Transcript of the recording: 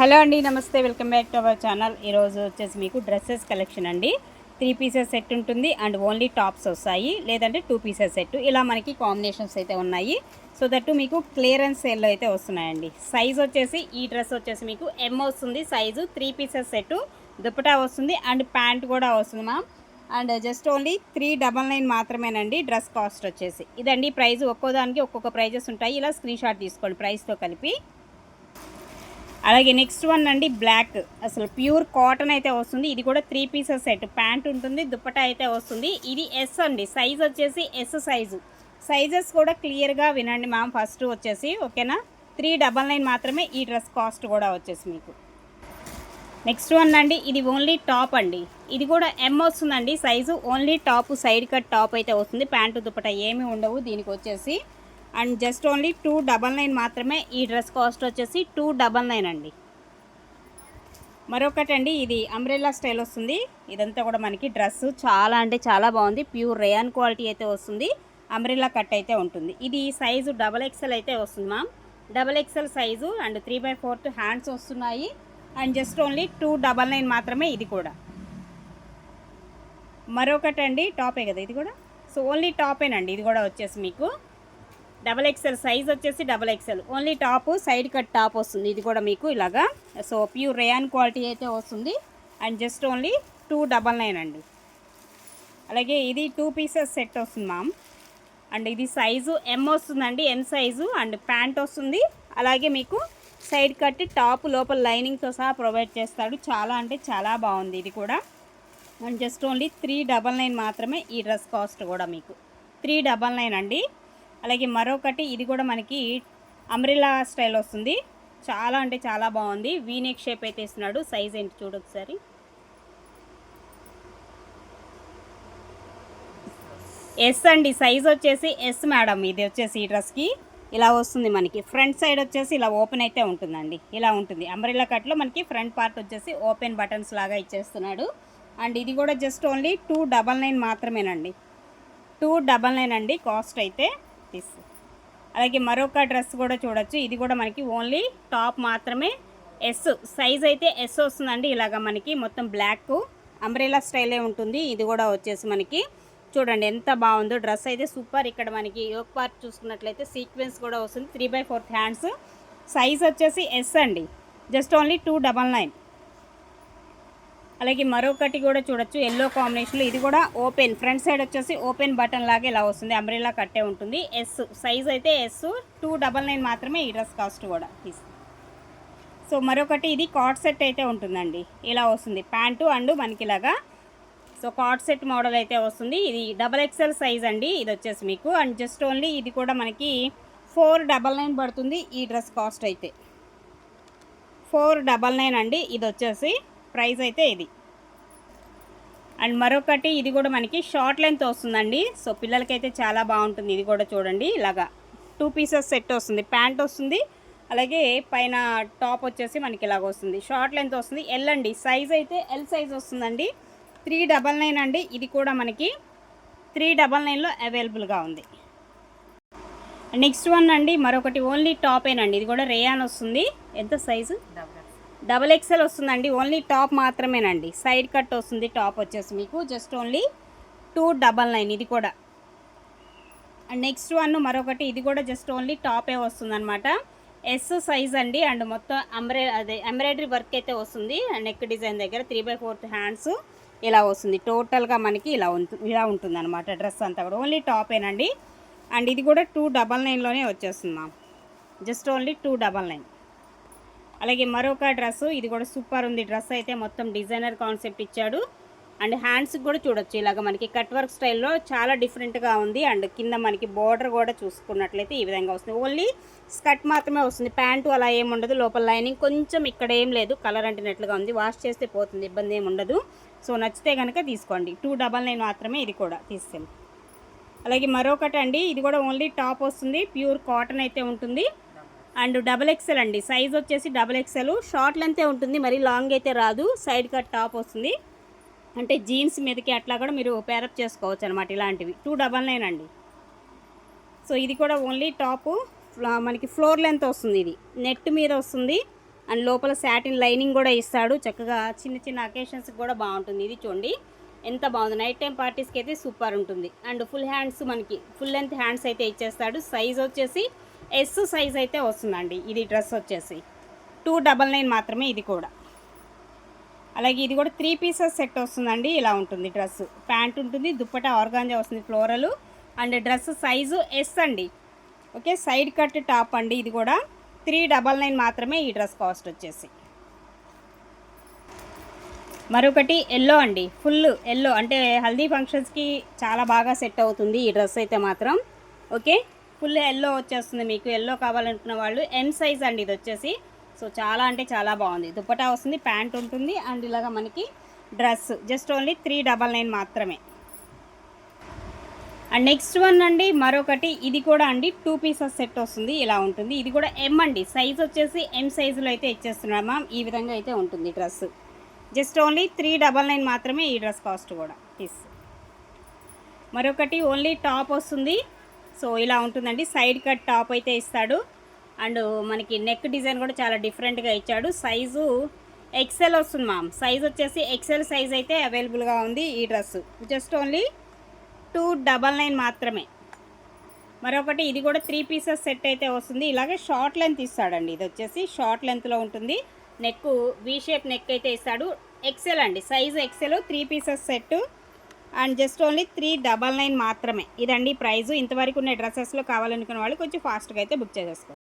Hello అండి నమస్తే welcome back to our channel. ఈరోజు వచ్చేసి మీకు డ్రెస్సెస్ కలెక్షన్ అండి. త్రీ పీసెస్ సెట్ ఉంటుంది అండ్ ఓన్లీ టాప్స్ వస్తాయి. లేదంటే టూ పీసెస్ సెట్. ఇలా మనకి కాంబినేషన్స్ అయితే ఉన్నాయి. సో దట్టు మీకు క్లియరెన్స్ సేల్లో అయితే వస్తున్నాయండి. సైజ్ వచ్చేసి ఈ డ్రెస్ వచ్చేసి మీకు ఎం వస్తుంది. Size three pieces set. Dupatta వస్తుంది అండ్ ప్యాంట్ కూడా వస్తుంది ma'am. And just only three double nine మాత్రమేనండి డ్రెస్ కాస్ట్ వచ్చేసి. ఇదండి ప్రైస్ ఒక్కో దానికి ఒక్కొక్క ప్రైజెస్ ఉంటాయి. ఇలా స్క్రీన్ షాట్ తీసుకోండి ప్రైస్తో కలిపి. అలాగే నెక్స్ట్ వన్ అండి బ్లాక్. అసలు ప్యూర్ కాటన్ అయితే వస్తుంది. ఇది కూడా త్రీ పీసెస్ సెట్. ప్యాంట్ ఉంటుంది దుప్పటా అయితే వస్తుంది. ఇది ఎస్ అండి. సైజ్ వచ్చేసి ఎస్ సైజు సైజెస్ కూడా క్లియర్గా వినండి మ్యామ్ ఫస్ట్ వచ్చేసి ఓకేనా? త్రీ డబల్ నైన్ మాత్రమే ఈ డ్రెస్ కాస్ట్ కూడా వచ్చేసి మీకు. నెక్స్ట్ వన్ అండి ఇది ఓన్లీ టాప్ అండి. ఇది కూడా ఎం వస్తుందండి. Size only top side cut top అయితే వస్తుంది. ప్యాంటు దుప్పట ఏమీ ఉండవు. దీనికి వచ్చేసి and just only two double nine మాత్రమే ఈ డ్రెస్ కాస్ట్ వచ్చేసి టూ డబల్ నైన్ అండి. మరొకటి అండి ఇది అంబ్రెల్లా స్టైల్ వస్తుంది. ఇదంతా కూడా మనకి డ్రెస్ చాలా అంటే చాలా బాగుంది. ప్యూర్ రేయాన్ క్వాలిటీ అయితే వస్తుంది. అంబ్రెల్లా కట్ అయితే ఉంటుంది. ఇది సైజు డబల్ ఎక్సెల్ అయితే వస్తుంది ma'am double XL size and three by fourth hands వస్తున్నాయి. And just only two double nine మాత్రమే ఇది కూడా. మరొకటి అండి టాపే కదా ఇది కూడా? సో ఓన్లీ టాపేనండి ఇది కూడా వచ్చేసి మీకు డబల్ ఎక్సెల్ సైజ్ వచ్చేసి double XL only top side cut top వస్తుంది. ఇది కూడా మీకు ఇలాగా. సో ప్యూర్ రేయాన్ క్వాలిటీ అయితే వస్తుంది. And just only two double nine అండి. అలాగే ఇది టూ పీసెస్ సెట్ వస్తుంది మామ్ అండ్ ఇది సైజు ఎం వస్తుందండి. ఎం సైజు అండ్ ప్యాంట్ వస్తుంది. అలాగే మీకు సైడ్ కట్ టాప్ లోపల లైనింగ్తో సహా ప్రొవైడ్ చేస్తాడు. చాలా అంటే చాలా బాగుంది ఇది కూడా. And just only three double nine మాత్రమే ఈ డ్రెస్ కాస్ట్ కూడా మీకు. త్రీ డబల్ నైన్ అండి. అలాగే మరొకటి ఇది కూడా మనకి అమ్రిలా స్టైల్ వస్తుంది. చాలా అంటే చాలా బాగుంది. వీనెక్ షేప్ అయితే ఇస్తున్నాడు. సైజ్ ఏంటి చూడు ఒకసారి. ఎస్ అండి. సైజ్ వచ్చేసి ఎస్ మేడం ఇది వచ్చేసి ఈ డ్రెస్కి ఇలా వస్తుంది మనకి. ఫ్రంట్ సైడ్ వచ్చేసి ఇలా ఓపెన్ అయితే ఉంటుందండి. ఇలా ఉంటుంది. అంబ్రిల్లా కట్లో మనకి ఫ్రంట్ పార్ట్ వచ్చేసి ఓపెన్ బటన్స్ లాగా ఇచ్చేస్తున్నాడు. అండ్ ఇది కూడా just only two double nine మాత్రమేనండి. టూ డబల్ నైన్ అండి. కాస్ట్ అయితే. తీసు అలాగే మరొక డ్రెస్ కూడా చూడొచ్చు. ఇది కూడా మనకి ఓన్లీ టాప్ మాత్రమే. ఎస్ సైజ్ అయితే ఎస్ వస్తుందండి. ఇలాగ మనకి మొత్తం బ్లాక్ అంబ్రెలా స్టైలే ఉంటుంది. ఇది కూడా వచ్చేసి మనకి చూడండి ఎంత బాగుందో డ్రెస్ అయితే సూపర్. ఇక్కడ మనకి యోక్ పార్ట్ చూసుకున్నట్లయితే సీక్వెన్స్ కూడా వస్తుంది. Three by fourth hands. Size వచ్చేసి ఎస్ అండి. Just only two double nine. అలాగే మరొకటి కూడా చూడొచ్చు ఎల్లో కాంబినేషన్లో ఇది కూడా ఓపెన్ ఫ్రంట్ సైడ్ వచ్చేసి ఓపెన్ బటన్ లాగా ఇలా వస్తుంది అంబ్రెలా కట్టే ఉంటుంది. ఎస్ సైజ్ అయితే ఎస్ టూ డబల్ నైన్ మాత్రమే ఈ డ్రెస్ కాస్ట్ కూడా సో మరొకటి ఇది కాట్ సెట్ అయితే ఉంటుందండి. ఇలా వస్తుంది ప్యాంటు అండ్ మనకి ఇలాగా. సో కాట్ సెట్ మోడల్ అయితే వస్తుంది. ఇది డబల్ ఎక్స్ఎల్ సైజ్ అండి ఇది వచ్చేసి మీకు. అండ్ జస్ట్ ఓన్లీ ఇది కూడా మనకి ఫోర్ డబల్ నైన్ పడుతుంది ఈ డ్రెస్ కాస్ట్ అయితే. ఫోర్ డబల్ నైన్ అండి ఇది వచ్చేసి ప్రైస్ అయితే ఇది. అండ్ మరొకటి ఇది కూడా మనకి షార్ట్ లెంత్ వస్తుందండి. సో పిల్లలకైతే చాలా బాగుంటుంది. ఇది కూడా చూడండి. ఇలాగా టూ పీసెస్ సెట్ వస్తుంది. ప్యాంట్ వస్తుంది. అలాగే పైన టాప్ వచ్చేసి మనకి ఇలాగ వస్తుంది. షార్ట్ లెంత్ వస్తుంది. ఎల్ అండి. సైజ్ అయితే ఎల్ సైజ్ వస్తుందండి. త్రీ డబల్ నైన్ అండి. ఇది కూడా మనకి త్రీ డబల్ నైన్లో అవైలబుల్గా ఉంది. నెక్స్ట్ వన్ అండి. మరొకటి ఓన్లీ టాపేనండి. ఇది కూడా రేయాన్ వస్తుంది. ఎంత సైజు? డబల్ డబల్ ఎక్సెల్ వస్తుందండి ఓన్లీ టాప్ మాత్రమేనండి. సైడ్ కట్ వస్తుంది టాప్ వచ్చేసి మీకు. Just only two double nine ఇది కూడా. అండ్ నెక్స్ట్ వన్ మరొకటి ఇది కూడా జస్ట్ ఓన్లీ టాపే వస్తుందన్నమాట. ఎస్ సైజ్ అండి అండ్ మొత్తం అంబ్రే అదే ఎంబ్రాయిడరీ వర్క్ అయితే వస్తుంది. నెక్ డిజైన్ దగ్గర త్రీ బై ఫోర్త్ హ్యాండ్స్ ఇలా వస్తుంది. టోటల్గా మనకి ఇలా ఉంటుంది ఇలా ఉంటుంది అనమాట డ్రెస్ అంతా కూడా. ఓన్లీ టాపేనండి. అండ్ ఇది కూడా టూ డబల్ నైన్లోనే వచ్చేస్తుంది ma'am just only two double nine అలాగే మరొక డ్రెస్ ఇది కూడా సూపర్ ఉంది. డ్రెస్ అయితే మొత్తం డిజైనర్ కాన్సెప్ట్ ఇచ్చాడు. అండ్ హ్యాండ్స్కి కూడా చూడొచ్చు. ఇలాగ మనకి కట్ వర్క్ స్టైల్లో చాలా డిఫరెంట్గా ఉంది. అండ్ కింద మనకి బార్డర్ కూడా చూసుకున్నట్లయితే ఈ విధంగా వస్తుంది. ఓన్లీ స్కర్ట్ మాత్రమే వస్తుంది. ప్యాంటు అలా ఏమి ఉండదు. లోపల లైనింగ్ కొంచెం ఇక్కడ ఏం లేదు. కలర్ అంటినట్లుగా ఉంది. వాష్ చేస్తే పోతుంది. ఇబ్బంది ఏమి ఉండదు. సో నచ్చితే కనుక తీసుకోండి. టూ డబల్ నైన్ మాత్రమే ఇది కూడా తీసుకెళ్ళి అలాగే మరొకటి అండి ఇది కూడా ఓన్లీ టాప్ వస్తుంది. ప్యూర్ కాటన్ అయితే ఉంటుంది. అండ్ డబల్ ఎక్సెల్ అండి. సైజ్ వచ్చేసి డబల్ ఎక్సెల్ షార్ట్ లెంతే ఉంటుంది మరి లాంగ్ అయితే రాదు. సైడ్ కట్ టాప్ వస్తుంది. అంటే జీన్స్ మీదకి అట్లా కూడా మీరు పేరప్ చేసుకోవచ్చు అనమాట ఇలాంటివి. టూ డబల్ నైన్ అండి. సో ఇది కూడా ఓన్లీ టాపు మనకి ఫ్లోర్ లెంత్ వస్తుంది ఇది. నెట్ మీద వస్తుంది. అండ్ లోపల శాటిన్ లైనింగ్ కూడా ఇస్తాడు. చక్కగా చిన్న చిన్న అకేషన్స్కి కూడా బాగుంటుంది ఇది చూడండి. ఎంత బాగుంది. నైట్ టైం పార్టీస్కి అయితే సూపర్ ఉంటుంది. అండ్ ఫుల్ హ్యాండ్స్ మనకి ఫుల్ లెంత్ హ్యాండ్స్ అయితే ఇచ్చేస్తాడు. సైజ్ వచ్చేసి ఎస్ సైజ్ అయితే వస్తుందండి. ఇది డ్రెస్ వచ్చేసి టూ డబల్ నైన్ మాత్రమే ఇది కూడా. అలాగే ఇది కూడా త్రీ పీసెస్ సెట్ వస్తుందండి. ఇలా ఉంటుంది డ్రెస్. ప్యాంట్ ఉంటుంది దుప్పట ఆర్గాంజా వస్తుంది floral. And dress size S అండి. ఓకే సైడ్ కట్ టాప్ అండి ఇది కూడా. త్రీ డబల్ నైన్ మాత్రమే ఈ డ్రెస్ కాస్ట్ వచ్చేసి. మరొకటి ఎల్లో అండి. Full yellow. అంటే హల్దీ ఫంక్షన్స్కి చాలా బాగా సెట్ అవుతుంది ఈ డ్రెస్ అయితే మాత్రం. ఓకే ఫుల్ ఎల్లో వచ్చేస్తుంది మీకు. ఎల్లో కావాలనుకున్న వాళ్ళు ఎన్ సైజ్ అండి ఇది వచ్చేసి. సో చాలా అంటే చాలా బాగుంది. దుప్పటా వస్తుంది ప్యాంట్ ఉంటుంది అండ్ ఇలాగా మనకి dress. Just only three double nine మాత్రమే. అండ్ నెక్స్ట్ వన్ అండి మరొకటి. ఇది కూడా అండి టూ పీసెస్ సెట్ వస్తుంది ఇలా ఉంటుంది. ఇది కూడా ఎం అండి. సైజ్ వచ్చేసి ఎం సైజులో అయితే ఇచ్చేస్తున్నాడు మ్యామ్ ఈ విధంగా అయితే ఉంటుంది dress. Just only three double nine మాత్రమే ఈ డ్రెస్ కాస్ట్ కూడా పీస్. మరొకటి ఓన్లీ టాప్ వస్తుంది. సో ఇలా ఉంటుందండి. సైడ్ కట్ టాప్ అయితే ఇస్తాడు. అండ్ మనకి నెక్ డిజైన్ కూడా చాలా డిఫరెంట్గా ఇచ్చాడు. సైజు ఎక్సెల్ వస్తుంది మామ్ సైజ్ వచ్చేసి ఎక్సెల్ సైజ్ అయితే అవైలబుల్గా ఉంది ఈ dress. Just only two double nine మాత్రమే. మరొకటి ఇది కూడా త్రీ పీసెస్ సెట్ అయితే వస్తుంది. ఇలాగే షార్ట్ లెంత్ ఇస్తాడండి. ఇది వచ్చేసి షార్ట్ లెంత్లో ఉంటుంది. నెక్ వీ షేప్ నెక్ అయితే ఇస్తాడు. ఎక్సెల్ అండి. Size XL three pieces set and just only three double nine మాత్రమే. ఇదండి ప్రైజు. ఇంతవరకు ఉన్న డ్రెస్సెస్లో కావాలనుకున్న వాళ్ళు కొంచెం ఫాస్ట్గా అయితే బుక్ చేసేసుకోండి